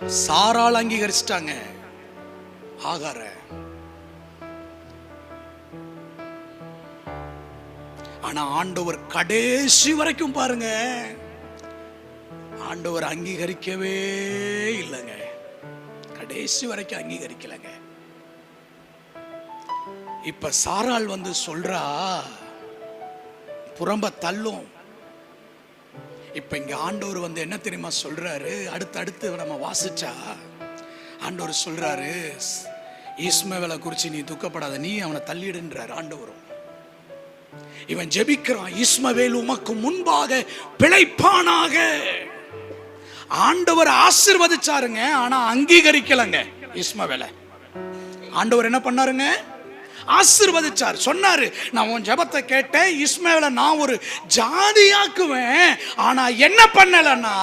சாரால் அங்கீகரிச்சிட்டாங்க. ஆகார. ஆனா ஆண்டவர் கடைசி வரைக்கும் பாருங்க. ஆண்டவர் அங்கீகரிக்கவே இல்லைங்க. கடைசி வரைக்கும் அங்கீகரிக்கலைங்க. இப்ப சாரால் வந்து சொல்றா புறம்ப தள்ளும். இப்போ இங்க ஆண்டவர் வந்து என்ன தெரியுமா சொல்றாரு? அடுத்து அடுத்து நம்ம வாசிச்சா? ஆண்டவர் சொல்றாரு ஈஸ்மவேலை குறித்து நீ துக்கப்படாத நீ அவனை தள்ளிடுன்றார் ஆண்டவரும். இவன் ஜெபிக்கிறான் இஸ்மவேல் உமக்கு முன்பாக பிழைப்பானாக. ஆண்டவர் ஆசிர்வதிச்சாருங்க ஆனா அங்கீகரிக்கலங்க இஸ்மவேலை. ஆண்டவர் என்ன பண்ணாருங்க? ஆசிர்வதிச்சார். சொன்னாரு நான் உன் ஜெபத்தை கேட்டேன் இஸ்மேல நான் ஒரு ஜாதியாக்குவேன் ஆனா என்ன பண்ணலன்னா